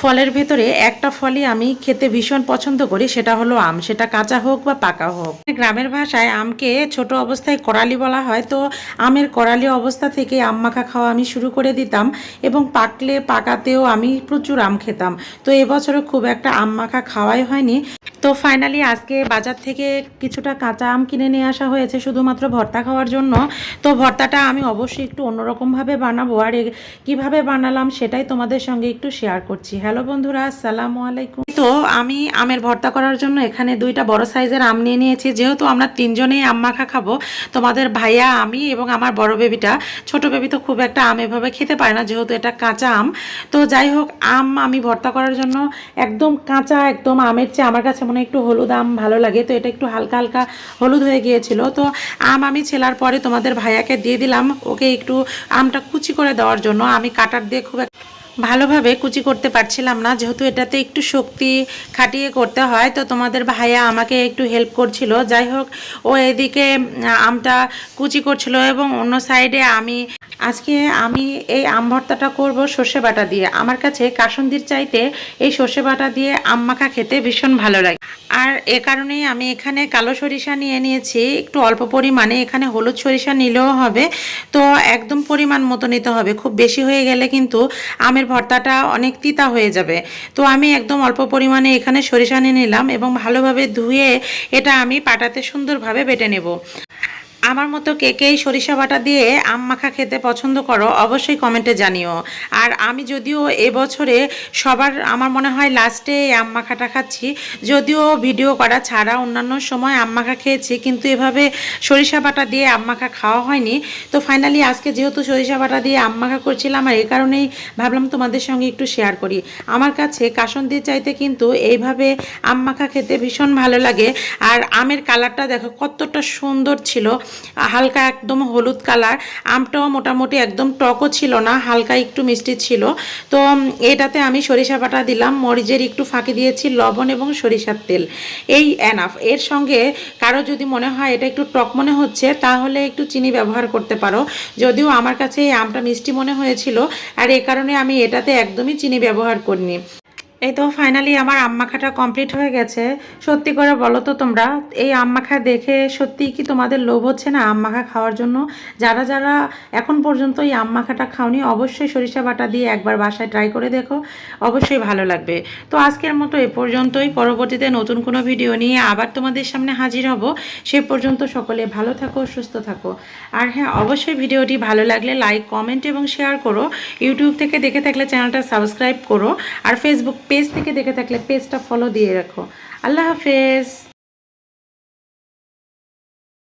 ফলের ভেতরে একটা ফলই আমি খেতে ভীষণ পছন্দ করি, সেটা হলো আম। সেটা কাঁচা হোক বা পাকা হোক। গ্রামের ভাষায় আমকে ছোট অবস্থায় করালি বলা হয়, তো আমের করালি অবস্থা থেকে আম মাখা খাওয়া আমি শুরু করে দিতাম এবং পাকলে, পাকাতেও আমি প্রচুর আম খেতাম। তো এবছরও খুব একটা আম মাখা খাওয়াই হয়নি। তো ফাইনালি আজকে বাজার থেকে কিছুটা কাঁচা আম কিনে নিয়ে আসা হয়েছে শুধুমাত্র ভর্তা খাওয়ার জন্য। তো ভর্তাটা আমি অবশ্যই একটু অন্যরকমভাবে বানাবো। আর কীভাবে বানালাম সেটাই তোমাদের সঙ্গে একটু শেয়ার করছি। হ্যালো বন্ধুরা, আসসালামু আলাইকুম। তো আমি আমের ভর্তা করার জন্য এখানে দুইটা বড় সাইজের আম নিয়ে নিয়েছি। যেহেতু আমরা তিনজনেই আম মাখা খাব, তোমাদের ভাইয়া, আমি এবং আমার বড় বেবিটা, ছোট বেবি তো খুব একটা আম এভাবে খেতে পারে না যেহেতু এটা কাঁচা আম। তো যাই হোক, আম আমি ভর্তা করার জন্য একদম কাঁচা একদম আমের চেয়ে আমার কাছে হয় একটু হলুদ আম ভালো লাগে, তো এটা একটু হালকা হালকা হলুদ হয়ে গিয়েছিল। তো আম আমি ছেলার পরে তোমাদের ভাইয়াকে দিয়ে দিলাম, ওকে একটু আমটা কুচি করে দেওয়ার জন্য। আমি কাটার দিয়ে খুব ভালোভাবে কুচি করতে পারছিলাম না, যেহেতু এটাতে একটু শক্তি খাটিয়ে করতে হয়, তো তোমাদের ভাইয়া আমাকে একটু হেল্প করছিল। যাই হোক, ও এদিকে আমটা কুচি করছিল এবং অন্য সাইডে আমি আজকে আমি এই আম ভর্তাটা করব সর্ষে বাটা দিয়ে। আমার কাছে কাসন্দির চাইতে এই সর্ষে বাটা দিয়ে আম মাখা খেতে ভীষণ ভালো লাগে। আর এ কারণেই আমি এখানে কালো সরিষা নিয়ে নিয়েছি। একটু অল্প পরিমাণে এখানে হলুদ সরিষা নিলেও হবে। তো একদম পরিমাণ মতো নিতে হবে। খুব বেশি হয়ে গেলে কিন্তু আমের ভর্তাটা অনেক তিতা হয়ে যাবে। তো আমি একদম অল্প পরিমাণে এখানে সরিষা নিয়ে নিলাম এবং ভালোভাবে ধুয়ে এটা আমি পাটাতে সুন্দরভাবে বেটে নেব। আমার মতো কে কে সরিষা বাটা দিয়ে আম মাখা খেতে পছন্দ করো, অবশ্যই কমেন্টে জানিও। আর আমি যদিও এবছরে সবার, আমার মনে হয় লাস্টে এই আম মাখাটা খাচ্ছি, যদিও ভিডিও করা ছাড়া অন্যান্য সময় আম মাখা খেয়েছি, কিন্তু এভাবে সরিষা বাটা দিয়ে আম মাখা খাওয়া হয়নি। তো ফাইনালি আজকে যেহেতু সরিষা বাটা দিয়ে আম মাখা করছিলাম, আর এই কারণেই ভাবলাম তোমাদের সঙ্গে একটু শেয়ার করি। আমার কাছে কাসন্দির চাইতে কিন্তু এইভাবে আম মাখা খেতে ভীষণ ভালো লাগে, আর আমের কালারটা দেখো কতটা সুন্দর ছিল। হালকা একদম হলুদ কালার। আমটাও মোটামুটি একদম টকও ছিল না, হালকা একটু মিষ্টি ছিল। তো এটাতে আমি সরিষা বাটা দিলাম, মরিচের একটু ফাঁকি দিয়েছি, লবণ এবং সরিষার তেল। এই এনাফ এর সঙ্গে কারও যদি মনে হয় এটা একটু টক মনে হচ্ছে, তাহলে একটু চিনি ব্যবহার করতে পারো। যদিও আমার কাছে এই আমটা মিষ্টি মনে হয়েছিল, আর এ কারণে আমি এটাতে একদমই চিনি ব্যবহার করিনি। এই তো ফাইনালি আমার আম মাখাটা কমপ্লিট হয়ে গেছে। সত্যি করে বলো তো তোমরা, এই আম মাখা দেখে সত্যি কি তোমাদের লোভ হচ্ছে না আম মাখা খাওয়ার জন্য? যারা যারা এখন পর্যন্ত এই আম মাখাটা খাওনি, অবশ্যই সরিষা বাটা দিয়ে একবার বাসায় ট্রাই করে দেখো, অবশ্যই ভালো লাগবে। তো আজকের মতো এ পর্যন্তই, পরবর্তীতে নতুন কোনো ভিডিও নিয়ে আবার তোমাদের সামনে হাজির হব। সে পর্যন্ত সকলে ভালো থাকো, সুস্থ থাকো। আর হ্যাঁ অবশ্যই ভিডিওটি ভালো লাগলে লাইক কমেন্ট এবং শেয়ার করো। ইউটিউব থেকে দেখে থাকলে চ্যানেলটা সাবস্ক্রাইব করো। আর ফেসবুক পেজ থেকে দেখে থাকলে পেজটা ফলো দিয়ে রাখো। আল্লাহ হাফেজ।